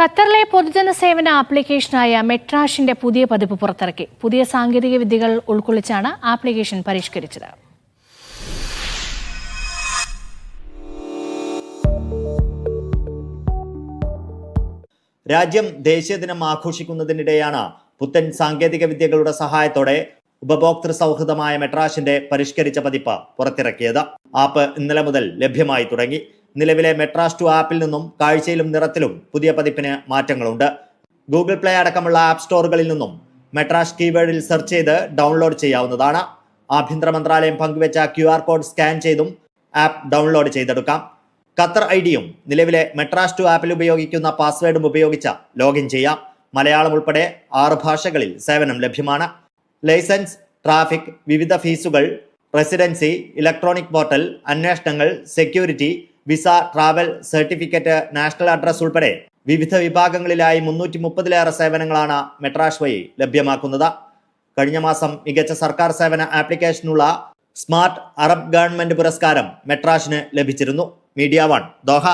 ഖത്തറിലെ പൊതുജന സേവന ആപ്ലിക്കേഷനായ മെട്രാഷിന്റെ പുതിയ പതിപ്പ് പുറത്തിറക്കി. പുതിയ സാങ്കേതിക വിദ്യകൾ ഉൾക്കൊള്ളിച്ചാണ് ആപ്ലിക്കേഷൻ പരിഷ്കരിച്ചത്. രാജ്യം ദേശീയ ദിനം ആഘോഷിക്കുന്നതിനിടെയാണ് പുത്തൻ സാങ്കേതിക വിദ്യകളുടെ സഹായത്തോടെ ഉപഭോക്തൃ സൗഹൃദമായ മെട്രാഷിന്റെ പരിഷ്കരിച്ച പതിപ്പ് പുറത്തിറക്കിയത്. ആപ്പ് ഇന്നലെ മുതൽ ലഭ്യമായി തുടങ്ങി. നിലവിലെ മെട്രാസ് ടു ആപ്പിൽ നിന്നും കാഴ്ചയിലും നിറത്തിലും പുതിയ പതിപ്പിന് മാറ്റങ്ങളുണ്ട്. ഗൂഗിൾ പ്ലേ അടക്കമുള്ള ആപ്പ് സ്റ്റോറുകളിൽ നിന്നും മെട്രാസ് കീവേഡിൽ സെർച്ച് ചെയ്ത് ഡൗൺലോഡ് ചെയ്യാവുന്നതാണ്. ആഭ്യന്തര മന്ത്രാലയം പങ്കുവച്ച ക്യു ആർ കോഡ് സ്കാൻ ചെയ്തും ആപ്പ് ഡൗൺലോഡ് ചെയ്തെടുക്കാം. ഖത്തർ ഐ ഡിയും നിലവിലെ മെട്രാസ് ടു ആപ്പിൽ ഉപയോഗിക്കുന്ന പാസ്വേഡും ഉപയോഗിച്ച് ലോഗിൻ ചെയ്യാം. മലയാളം ഉൾപ്പെടെ ആറ് ഭാഷകളിൽ സേവനം ലഭ്യമാണ്. ലൈസൻസ് ട്രാഫിക് വിവിധ ഫീസുകൾ റെസിഡൻസി ഇലക്ട്രോണിക് പോർട്ടൽ അന്വേഷണങ്ങൾ security visa travel certificate national address ഉൾപ്പെടെ വിവിധ വിഭാഗങ്ങളിലായി മുന്നൂറ്റി മുപ്പതിലേറെ സേവനങ്ങളാണ് മെട്രാഷ് വഴി ലഭ്യമാക്കുന്നത്. കഴിഞ്ഞ മാസം മികച്ച സർക്കാർ സേവന ആപ്ലിക്കേഷനുള്ള സ്മാർട്ട് അറബ് ഗവൺമെന്റ് പുരസ്കാരം മെട്രാഷിന് ലഭിച്ചിരുന്നു. Media one Doha.